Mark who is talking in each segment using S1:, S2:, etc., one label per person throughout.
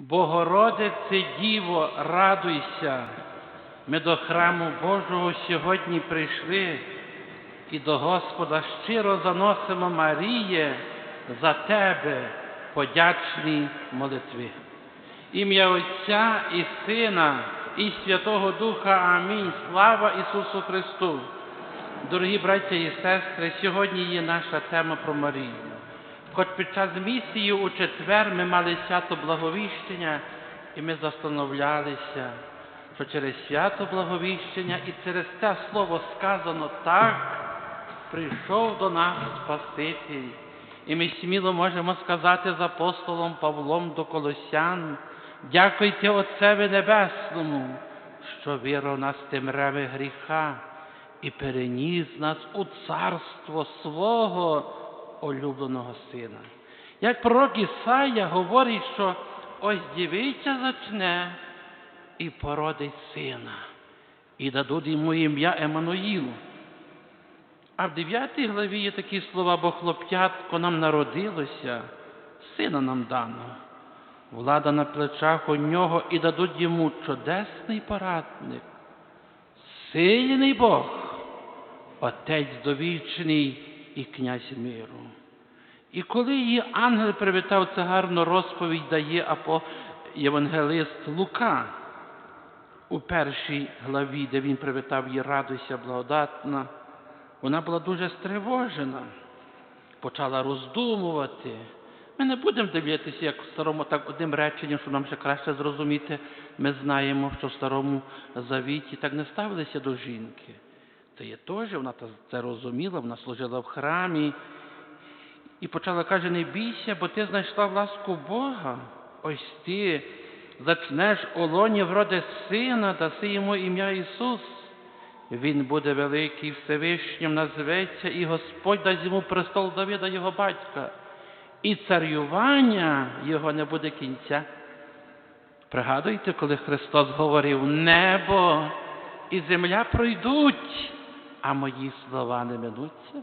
S1: Богородице Діво, радуйся. Ми до храму Божого сьогодні прийшли і до Господа щиро заносимо Маріє за тебе подячні молитви. Ім'я Отця і Сина, і Святого Духа. Амінь. Слава Ісусу Христу! Дорогі браття і сестри, сьогодні є наша тема про Марію. Хоч під час місії у четвер ми мали свято благовіщення, і ми застановлялися, що через свято благовіщення і через те слово сказано так, прийшов до нас Спаситель. І ми сміло можемо сказати з апостолом Павлом до Колосян, дякуйте Отцеві Небесному, що вірив нас темряви гріха і переніс нас у царство свого улюбленого сина. Як пророк Ісая говорить, що ось дівиця зачне і породить сина, і дадуть йому ім'я Еммануїл. А в 9 главі є такі слова, бо хлоп'ятко нам народилося, сина нам дано. Влада на плечах у нього і дадуть йому чудесний порадник, сильний Бог, Отець довічний і князь миру. І коли її ангел привітав, це гарну розповідь дає апо Євангелист Лука у першій главі, де він привітав її радуйся благодатна, вона була дуже стривожена, почала роздумувати. Ми не будемо дивитися, як в старому, так одним реченням, щоб нам ще краще зрозуміти. Ми знаємо, що в старому завіті так не ставилися до жінки. Це є теж, вона це розуміла, вона служила в храмі. І почала каже, не бійся, бо ти знайшла ласку Бога. Ось ти зачнеш у лоні вроде сина, даси йому ім'я Ісус. Він буде великий Всевишнім, назветься, і Господь дасть йому престол Давида, його батька. І царювання його не буде кінця. Пригадуйте, коли Христос говорив, небо і земля пройдуть, а мої слова не минуться.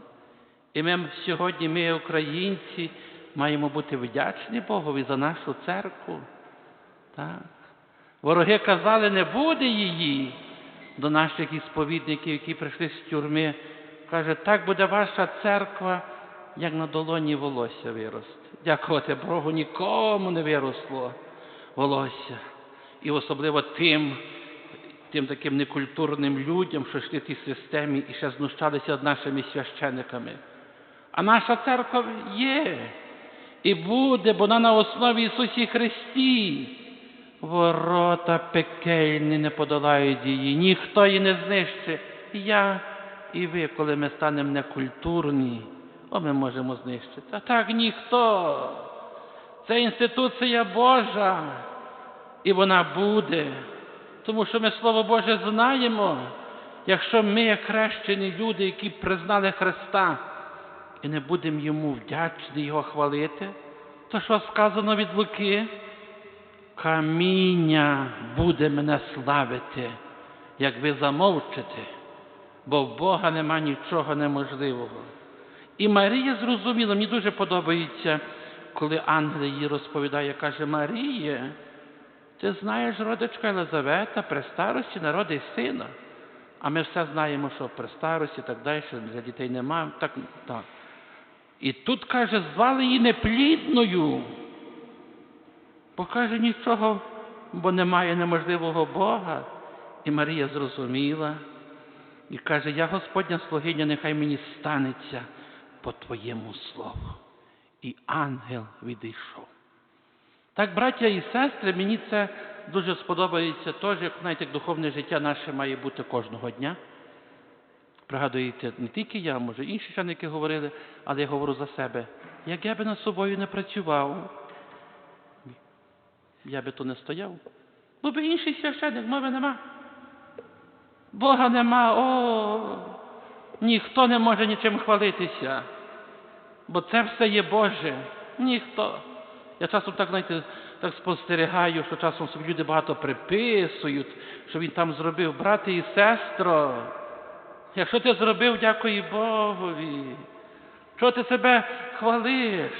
S1: І ми сьогодні, ми, українці, маємо бути вдячні Богові за нашу церкву. Так. Вороги казали, не буде її до наших ісповідників, які прийшли з тюрми. Каже, так буде ваша церква, як на долоні волосся виросте. Дякувати Богу, нікому не виросло волосся. І особливо тим, тим таким некультурним людям, що йшли в тій системі і ще знущалися над нашими священиками. А наша церква є і буде, бо вона на основі Ісусі Христі. Ворота пекельні не подолають її, ніхто її не знищить. Я і ви, коли ми станемо некультурні, о, ми можемо знищити. А так ніхто. Це інституція Божа, і вона буде. Тому що ми Слово Боже знаємо, якщо ми, як хрещені люди, які признали Христа, і не будемо йому вдячні Його хвалити, то що сказано від Луки? Каміння буде мене славити, як ви замовчите, бо в Бога нема нічого неможливого. І Марія зрозуміла, мені дуже подобається, коли ангел їй розповідає, каже, Марія, ти знаєш, родичка Елизавета, при старості народить сина. А ми все знаємо, що при старості так далі, для дітей немає. Так, так. І тут, каже, звали її неплідною. Бо каже, нічого, бо немає неможливого Бога. І Марія зрозуміла і каже, я Господня слугиня, нехай мені станеться по Твоєму слову. І ангел відійшов. Так, браття і сестри, мені це дуже сподобається теж, як знаєте, як духовне життя наше має бути кожного дня. Пригадуєте, не тільки я, може, інші чаники говорили, але я говорю за себе. Як я би над собою не працював, я би то не стояв. Бо би інший священник, мови нема. Бога нема, о, ніхто не може нічим хвалитися. Бо це все є Боже. Ніхто. Я часом так, знаєте, так спостерігаю, що часом собі люди багато приписують, що він там зробив, брати і сестро. Якщо ти зробив, дякую Богові. Що ти себе хвалиш?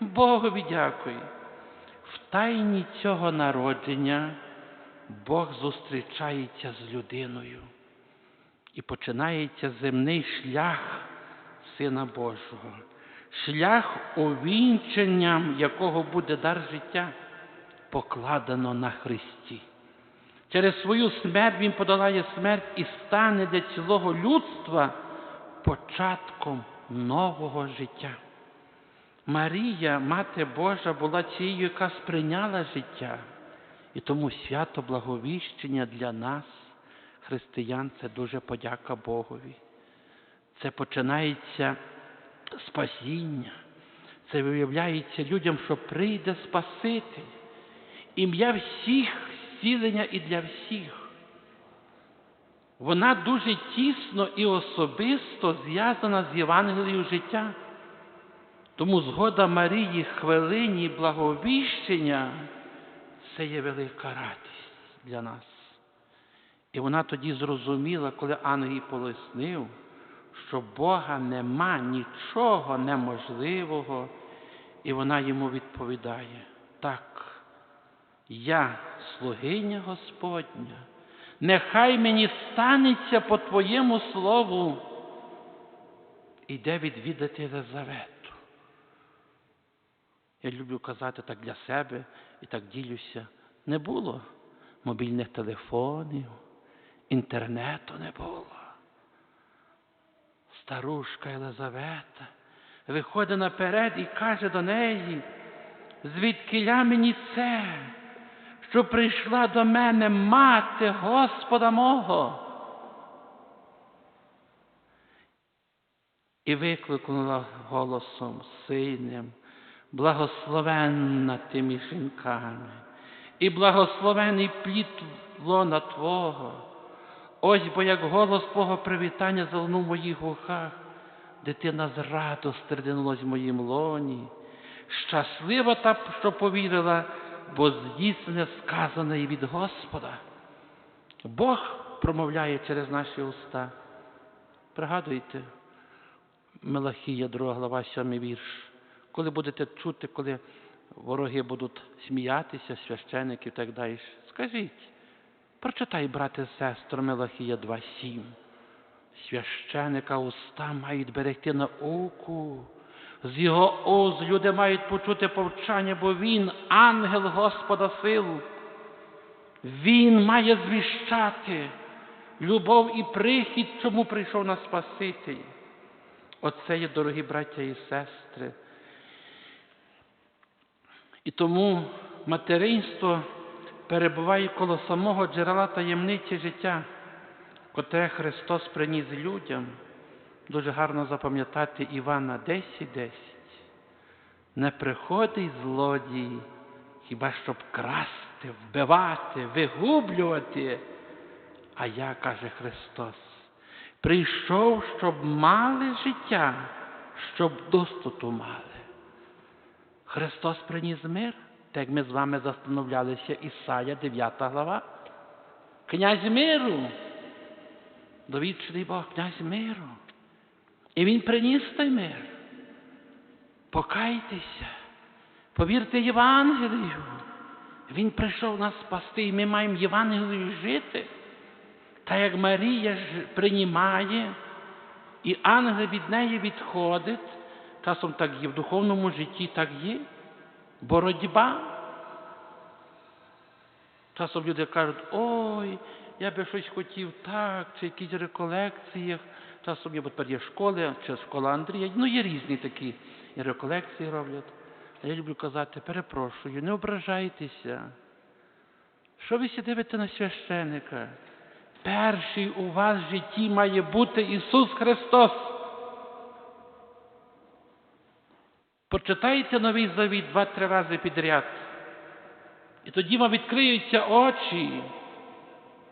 S1: Богові дякуй. в тайні цього народження Бог зустрічається з людиною і починається земний шлях Сина Божого, шлях увінченням якого буде дар життя, покладено на Христі. Через свою смерть Він подолає смерть і стане для цілого людства початком нового життя. Марія, Мати Божа, була тією, яка сприйняла життя. І тому свято благовіщення для нас, християн, це дуже подяка Богові. Це починається спасіння. Це виявляється людям, що прийде Спаситель. Ім'я всіх зцілення і для всіх. Вона дуже тісно і особисто зв'язана з Євангелією життя. Тому згода Марії хвилині благовіщення це є велика радість для нас. І вона тоді зрозуміла, коли ангел їй полиснив, що Бога нема нічого неможливого, і вона йому відповідає, так, я слугиня Господня, нехай мені станеться по Твоєму слову, іде відвідати Єлизавету. Я люблю казати так для себе і так ділюся. Не було мобільних телефонів, інтернету не було. Старушка Єлизавета виходить наперед і каже до неї, звідкиля мені це, що прийшла до мене мати Господа мого. І викликнула голосом сильним, благословенна ти між жінками, і благословений плід лона Твого. Ось бо як голос Твого привітання залунув в моїх вухах, дитина з радости рдинулась в моїм лоні. Щаслива та, що повірила, бо здійснення сказане і від Господа. Бог промовляє через наші уста. Пригадуйте, Мелахія, 2 глава, 7 вірш. Коли будете чути, коли вороги будуть сміятися, священики і так далі, скажіть, прочитай, брате, сестро, Мелахія 2.7. Священика уста мають берегти науку. З його уз люди мають почути повчання, бо він ангел Господа сил. Він має звіщати любов і прихід, чому прийшов на Спаситель. Оце є, дорогі браття і сестри. І тому материнство перебуває коло самого джерела таємниці життя, котре Христос приніс людям. Дуже гарно запам'ятати Івана 10.10. Не приходить злодій, хіба щоб красти, вбивати, вигублювати. А я, каже Христос, прийшов, щоб мали життя, щоб доступу мали. Христос приніс мир, так ми з вами застановлялися Ісая 9 глава. Князь миру, довічний Бог, князь миру. І Він приніс той мир. Покайтеся, повірте Євангелію. Він прийшов нас спасти, і ми маємо Євангелію жити. Та як Марія ж приймає, і ангел від неї відходить, часом так є, в духовному житті так є. Боротьба. Часом люди кажуть, ой, я би щось хотів так, чи якісь реколекціях. Часом є, бо тепер є школи, чи школа Андрія. Ну, є різні такі і реколекції роблять. А я люблю казати, перепрошую, не ображайтеся. Що ви сі дивите на священика? Перший у вас в житті має бути Ісус Христос. Почитайте новий завіт два-три рази підряд. І тоді вам відкриються очі.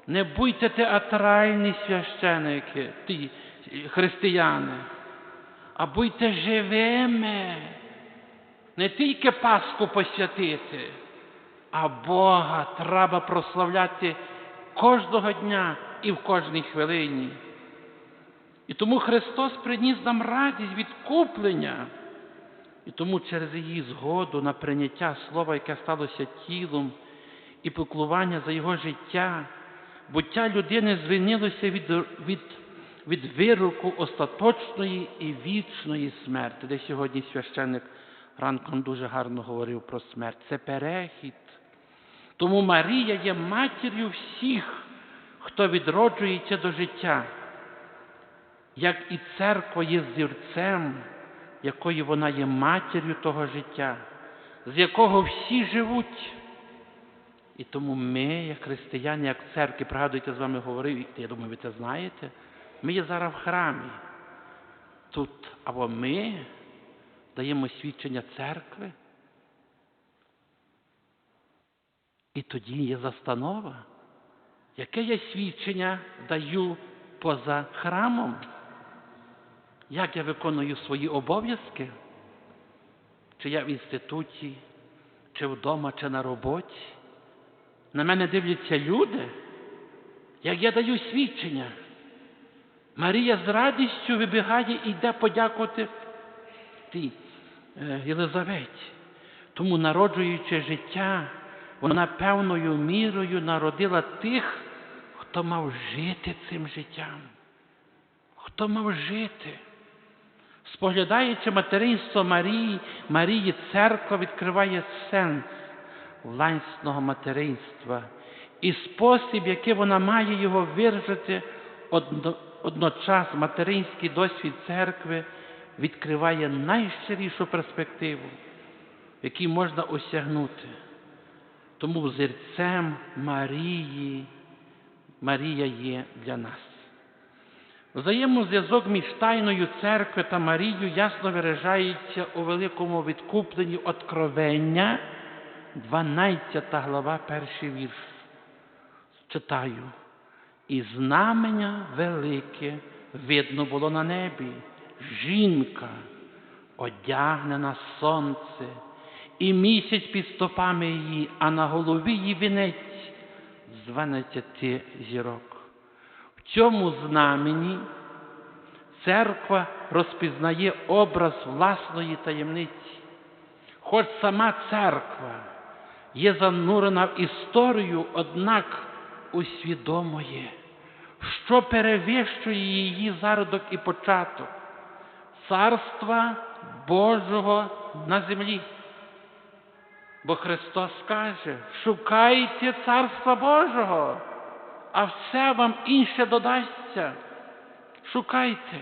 S1: Не будьте театральні священики, ті християни, а будьте живими. Не тільки Пасху посвятити, а Бога треба прославляти кожного дня і в кожній хвилині. І тому Христос приніс нам радість відкуплення. І тому через її згоду на прийняття слова, яке сталося тілом, і піклування за його життя, буття людини звільнилося від, від, від вироку остаточної і вічної смерті, де сьогодні священник ранком дуже гарно говорив про смерть. Це перехід. Тому Марія є матір'ю всіх, хто відроджується до життя, як і церква є зірцем, якою вона є матір'ю того життя, з якого всі живуть. І тому ми, як християни, як церкви, пригадуйте, з вами говорив, я думаю, ви це знаєте, ми є зараз в храмі. Тут або ми даємо свідчення церкви, і тоді є застанова. Яке я свідчення даю поза храмом? Як я виконую свої обов'язки? Чи я в інституті, чи вдома, чи на роботі? На мене дивляться люди, як я даю свідчення. Марія з радістю вибігає і йде подякувати тій е, Єлизаветі. Тому, народжуючи життя, вона певною мірою народила тих, хто мав жити цим життям. Хто мав жити? Споглядаючи материнство Марії, Марії, церква відкриває сенс власного материнства і спосіб, який вона має його виражити, одно, одночас материнський досвід церкви відкриває найщирішу перспективу, якій можна осягнути. Тому взірцем Марії Марія є для нас. Взаємозв'язок між тайною церкви та Марією ясно виражається у великому відкупленні Откровення, 12 глава, перший вірш. Читаю. І знамення велике видно було на небі. Жінка, одягнена сонце, і місяць під стопами її, а на голові її вінець з дванадцяти зірок. Цьому знамені церква розпізнає образ власної таємниці. Хоч сама церква є занурена в історію, однак усвідомує, що перевищує її зародок і початок Царства Божого на землі. Бо Христос каже, шукайте Царства Божого, а все вам інше додасться. Шукайте.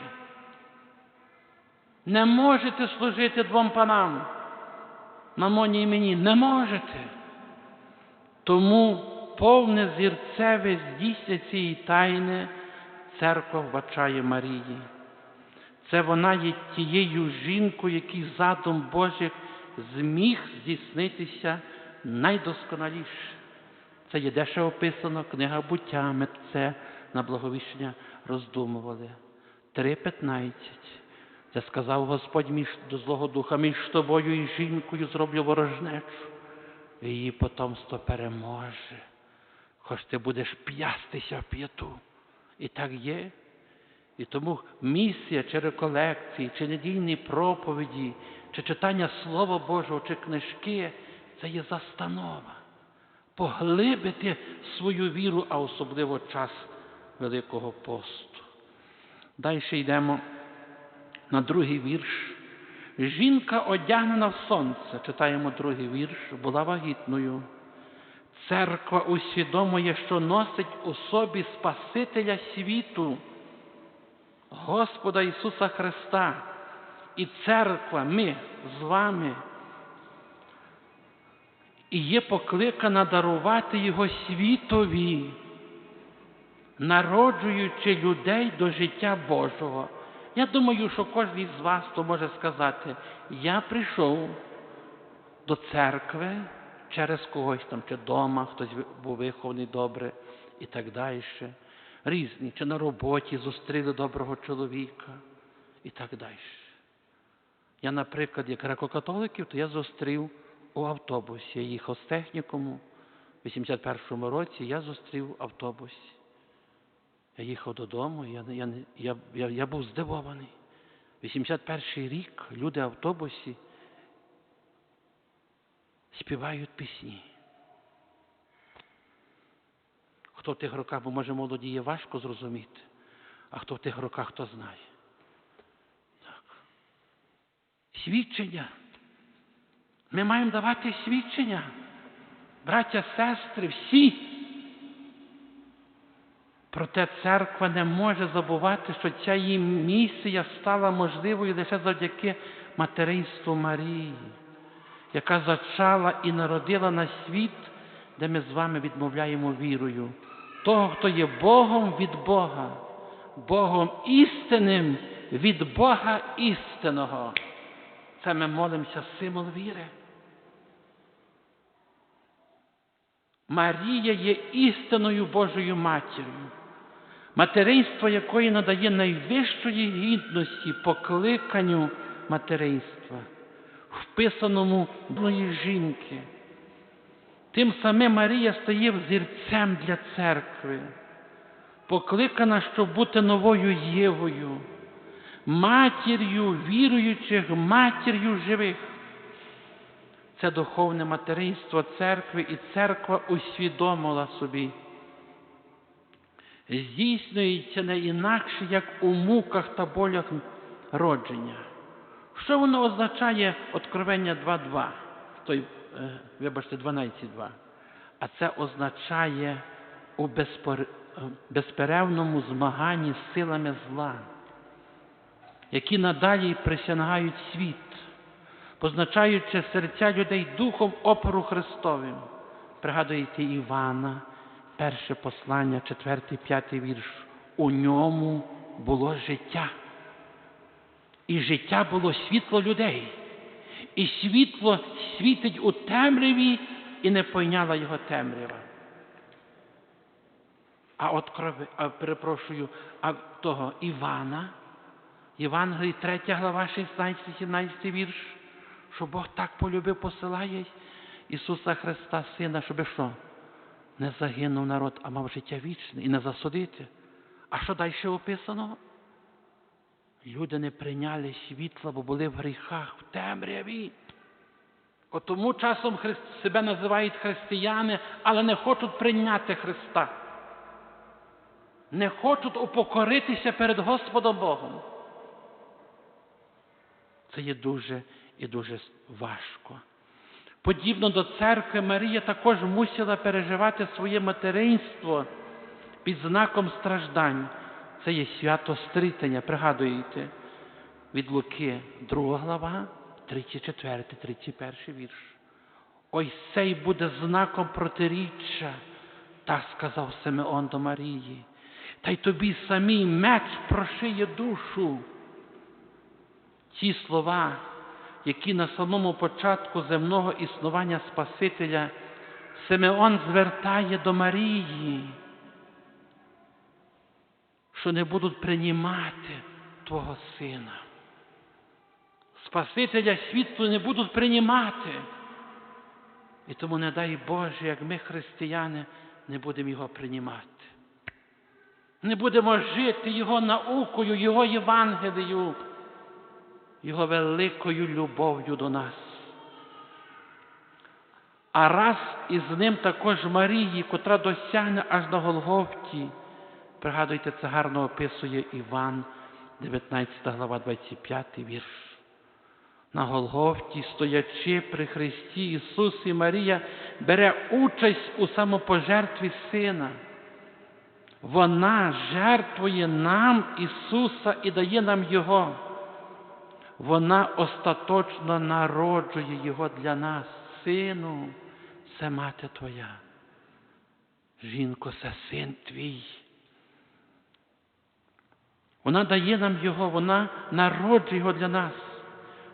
S1: Не можете служити двом панам, мамоні і мені, не можете. Тому повне зірцеве здійснення цієї тайни церква вбачає Марії. Це вона є тією жінкою, який задум Божих зміг здійснитися найдосконаліше. Це є дещо описано, книга буття, ми це на благовіщення роздумували. 3.15. Це сказав Господь між до Злого Духа, між тобою і жінкою зроблю ворожнечу. І її потомство переможе. Хоч ти будеш п'ястися в п'яту. І так є. І тому місія чи реколекції, чи недільні проповіді, чи читання Слова Божого, чи книжки це є застанова. Поглибити свою віру, а особливо час Великого посту. Далі йдемо на другий вірш. Жінка одягнена в сонце, читаємо другий вірш, була вагітною. Церква усвідомує, що носить у собі Спасителя світу, Господа Ісуса Христа. І церква, ми з вами, і є покликана дарувати Його світові, народжуючи людей до життя Божого. Я думаю, що кожен з вас то може сказати, я прийшов до церкви через когось там, чи вдома, хтось був вихований добре і так далі. Різні, чи на роботі зустріли доброго чоловіка і так далі. Я, наприклад, як греко-католиків, то я зустрів у автобусі. Я їхав з технікуму. В 81-му році я зустрів в автобусі. Я їхав додому, я, я, я, я, я був здивований. 81-й рік люди в автобусі співають пісні. Хто в тих роках, бо може молоді є важко зрозуміти, а хто в тих роках, хто знає. Так. Свідчення. Ми маємо давати свідчення. Браття, сестри, всі. Проте церква не може забувати, що ця її місія стала можливою лише завдяки материнству Марії, яка зачала і народила на світ, де ми з вами відмовляємо вірою. Того, хто є Богом від Бога, Богом істинним від Бога істинного. Це ми молимося символ віри. Марія є істинною Божою матір'ю, материнство якої надає найвищої гідності покликанню материнства, вписаному в жінки. Тим самим Марія стає взірцем для церкви, покликана, щоб бути новою Євою, матір'ю віруючих, матір'ю живих. Це духовне материнство церкви, і церква усвідомила собі. Здійснюється не інакше, як у муках та болях родження. Що воно означає Откровення 2.2? Той, е, вибачте, 12.2. А це означає у е, змаганні з силами зла, які надалі присягають світ позначаючи серця людей духом опору Христовим. Пригадуєте Івана, перше послання, четвертий, п'ятий вірш. У ньому було життя. І життя було світло людей. І світло світить у темряві і не пойняла його темрява. А от перепрошую, а того Івана, Євангелій 3 глава, 16-17 вірш що Бог так полюбив, посилає Ісуса Христа, Сина, щоби що? Не загинув народ, а мав життя вічне і не засудити. А що далі описано? Люди не прийняли світла, бо були в гріхах, в темряві. От тому часом себе називають християни, але не хочуть прийняти Христа. Не хочуть упокоритися перед Господом Богом. Це є дуже і дуже важко. Подібно до церкви, Марія також мусила переживати своє материнство під знаком страждань. Це є свято стрітення, пригадуєте, від Луки, 2 глава, 34, 31 вірш. Ось цей буде знаком протиріччя, так сказав Симеон до Марії. Та й тобі самій меч прошиє душу. Ці слова які на самому початку земного існування Спасителя Симеон звертає до Марії, що не будуть приймати Твого Сина. Спасителя світу не будуть приймати. І тому не дай Боже, як ми, християни, не будемо його приймати. Не будемо жити Його наукою, Його Євангелією. Його великою любов'ю до нас. А раз із ним також Марії, котра досягне аж на Голгофті. Пригадуйте, це гарно описує Іван, 19 глава, 25 вірш. На Голгофті, стоячи при Христі, Ісус і Марія бере участь у самопожертві Сина. Вона жертвує нам Ісуса і дає нам Його вона остаточно народжує Його для нас, Сину, це мати Твоя. Жінко, це син твій. Вона дає нам Його, вона народжує Його для нас.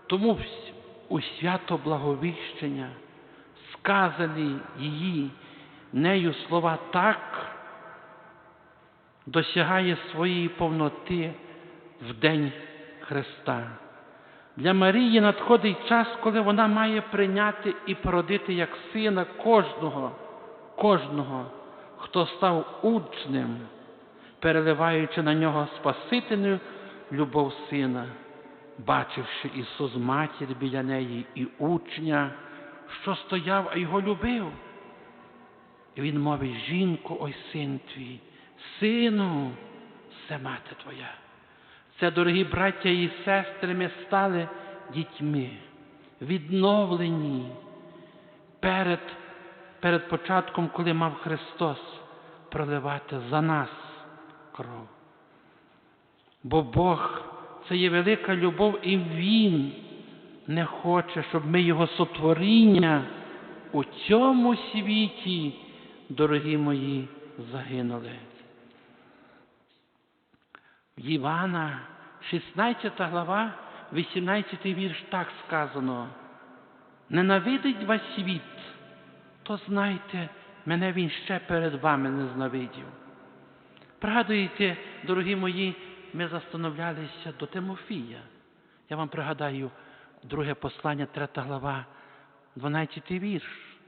S1: Тому у свято благовіщення сказані її нею слова так, досягає своєї повноти в День Христа. Для Марії надходить час, коли вона має прийняти і породити як сина кожного, кожного, хто став учнем, переливаючи на нього Спасительну любов сина, бачивши Ісус матір біля неї і учня, що стояв, а його любив. І він мовить, жінку, ой син твій, сину, це мати твоя. Це, дорогі браття і сестри, ми стали дітьми, відновлені перед, перед початком, коли мав Христос проливати за нас кров. Бо Бог це є велика любов, і Він не хоче, щоб ми Його сотворіння у цьому світі, дорогі мої, загинули. Івана, 16 глава, 18 вірш так сказано. Ненавидить вас світ, то знайте, мене він ще перед вами не знавидів. Пригадуєте, дорогі мої, ми застановлялися до Тимофія. Я вам пригадаю, друге послання, 3 глава, 12 вірш,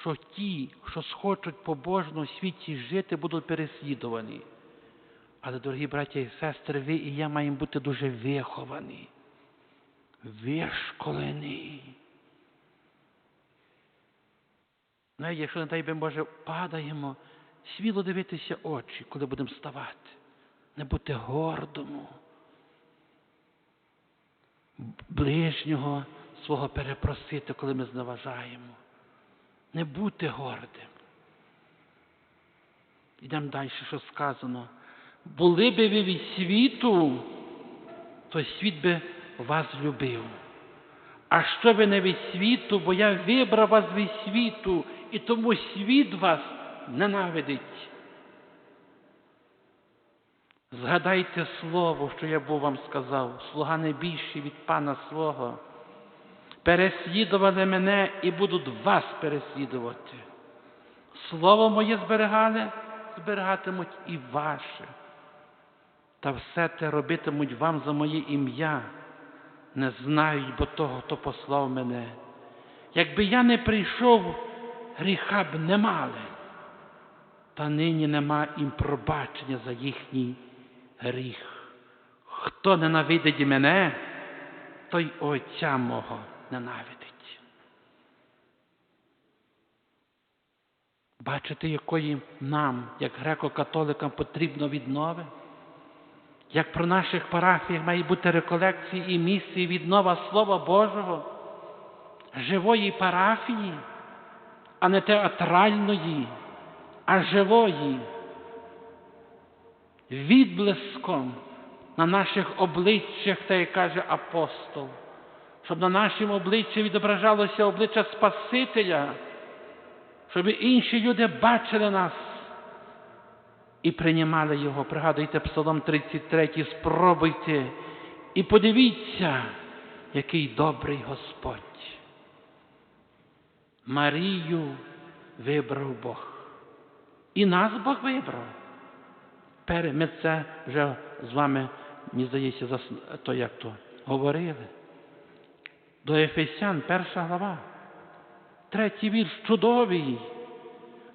S1: що ті, що схочуть побожно у світі жити, будуть переслідувані. Але, дорогі браття і сестри, ви і я маємо бути дуже виховані, вишколені. Ну, якщо, не дай би Боже, падаємо, свіло дивитися очі, коли будемо ставати, не бути гордому, ближнього свого перепросити, коли ми зневажаємо. Не бути гордим. Йдемо далі, що сказано. Були би ви від світу, то світ би вас любив. А що ви не від світу, бо я вибрав вас від світу, і тому світ вас ненавидить. Згадайте слово, що я був вам сказав, слуга не більший від пана свого. Переслідували мене і будуть вас переслідувати. Слово моє зберігали, зберігатимуть і ваше. Та все те робитимуть вам за моє ім'я, не знають, бо того, хто послав мене. Якби я не прийшов, гріха б не мали, та нині нема їм пробачення за їхній гріх. Хто ненавидить мене, той Отця мого ненавидить. Бачите, якої нам, як греко-католикам, потрібно віднови? Як про наших парафіях має бути реколекції і місії віднова Слова Божого, живої парафії, а не театральної, а живої, відблиском на наших обличчях, та як каже апостол, щоб на нашому обличчі відображалося обличчя Спасителя, щоб інші люди бачили нас і приймали його. Пригадуйте Псалом 33, спробуйте і подивіться, який добрий Господь. Марію вибрав Бог. І нас Бог вибрав. Ми це вже з вами, мені здається, зас... то як то говорили. До Ефесян, перша глава, третій вірш чудовий,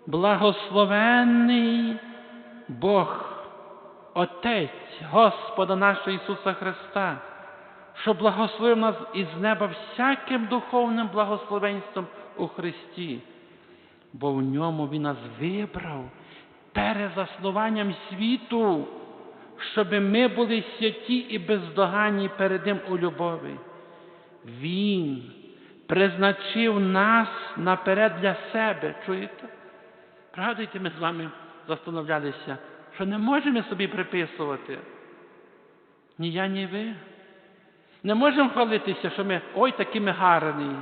S1: благословенний Бог, Отець Господа нашого Ісуса Христа, що благословив нас із неба всяким духовним благословенством у Христі, бо в ньому Він нас вибрав перед заснуванням світу, щоб ми були святі і бездоганні перед Ним у любові. Він призначив нас наперед для себе. Чуєте? Пригадуйте, ми з вами застановлялися, що не можемо собі приписувати. Ні я, ні ви. Не можемо хвалитися, що ми ой такі ми гарні.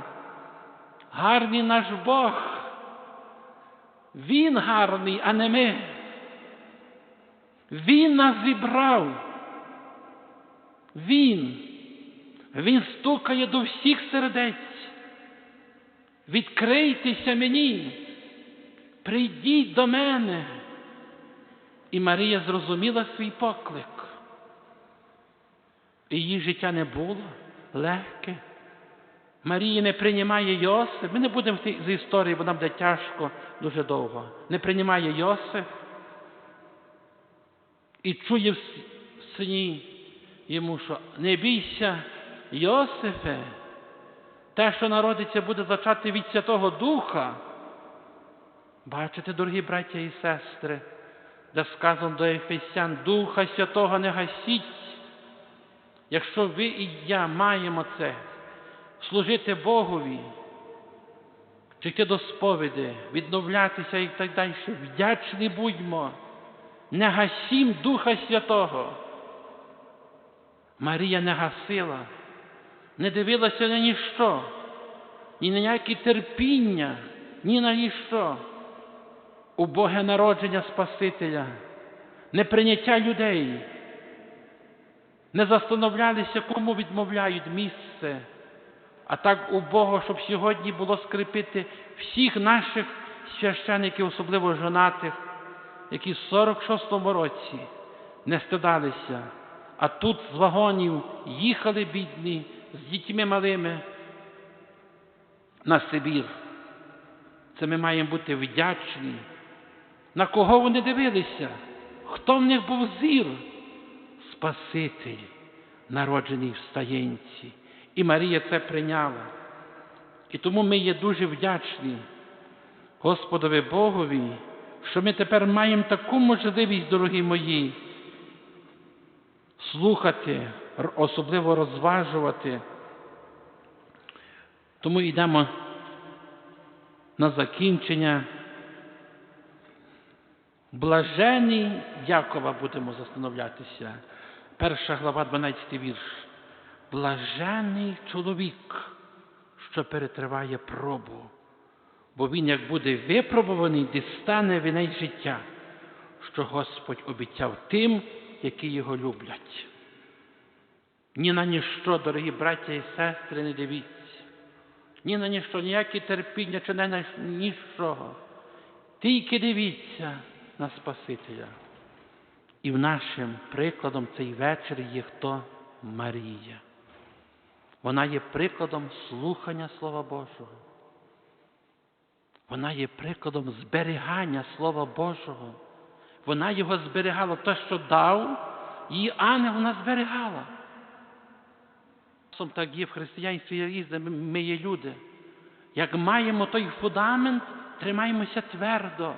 S1: Гарний наш Бог. Він гарний, а не ми. Він нас зібрав. Він. Він стукає до всіх сердець. Відкрийтеся мені, прийдіть до мене. І Марія зрозуміла свій поклик. Її життя не було легке. Марія не приймає Йосиф. Ми не будемо з історії, бо нам буде тяжко дуже довго. Не приймає Йосиф і чує в сині йому, що не бійся, Йосифе, те, що народиться, буде зачати від Святого Духа. Бачите, дорогі браття і сестри, де сказано до Ефесян, Духа Святого не гасіть. Якщо ви і я маємо це, служити Богові, чи йти до сповіді, відновлятися і так далі, вдячні будьмо, не гасім Духа Святого. Марія не гасила, не дивилася на ніщо, ні на ніякі терпіння, ні на ніщо. Убоге народження Спасителя, неприйняття людей, не застановлялися, кому відмовляють місце, а так убого, щоб сьогодні було скріпити всіх наших священиків, особливо жонатих, які в 46-му році не стидалися, а тут з вагонів їхали бідні з дітьми малими на Сибір. Це ми маємо бути вдячні. На кого вони дивилися? Хто в них був зір? Спаситель, народжений в стаєнці. І Марія це прийняла. І тому ми є дуже вдячні Господові Богові, що ми тепер маємо таку можливість, дорогі мої, слухати, особливо розважувати. Тому йдемо на закінчення. Блажений Якова будемо застановлятися. Перша глава, 12 вірш. Блажений чоловік, що перетриває пробу, бо він, як буде випробуваний, дістане вінець життя, що Господь обіцяв тим, які його люблять. Ні на ніщо, дорогі браття і сестри, не дивіться, ні на ніщо, ніякі терпіння чи не на нічого. Тільки дивіться на Спасителя. І в нашим прикладом цей вечір є хто Марія. Вона є прикладом слухання Слова Божого. Вона є прикладом зберігання Слова Божого. Вона його зберігала, те, що дав, її ангел вона зберігала. Так є в християнстві різне, ми є люди. Як маємо той фундамент, тримаємося твердо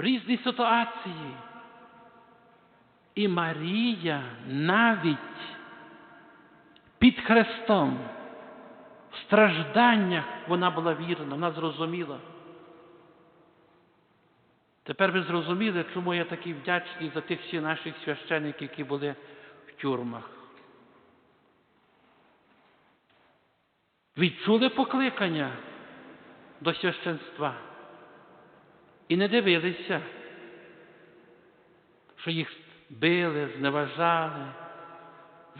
S1: різні ситуації. І Марія навіть під Христом, в стражданнях вона була вірна, вона зрозуміла. Тепер ви зрозуміли, чому я такий вдячний за тих всіх наших священиків, які були в тюрмах. Відчули покликання до священства і не дивилися, що їх били, зневажали,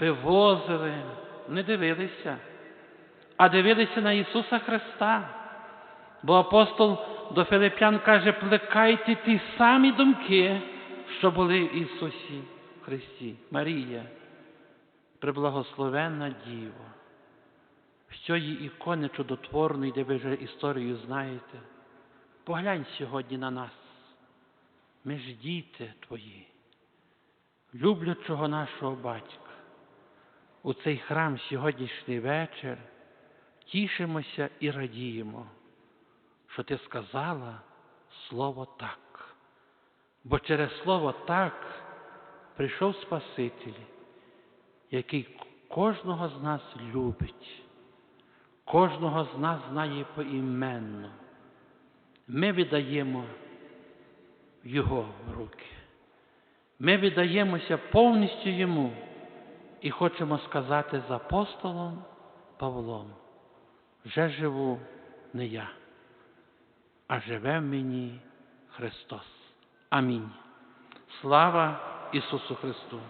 S1: вивозили, не дивилися, а дивилися на Ісуса Христа. Бо апостол до Филип'ян каже, плекайте ті самі думки, що були в Ісусі Христі. Марія, приблагословенна Діво, з цієї ікони чудотворної, де ви вже історію знаєте. Поглянь сьогодні на нас. Ми ж діти Твої, люблячого нашого батька. У цей храм сьогоднішній вечір тішимося і радіємо, що Ти сказала слово так. Бо через слово так прийшов Спаситель, який кожного з нас любить, кожного з нас знає поіменно ми віддаємо Його руки. Ми віддаємося повністю Йому і хочемо сказати з апостолом Павлом, вже живу не я, а живе в мені Христос. Амінь. Слава Ісусу Христу!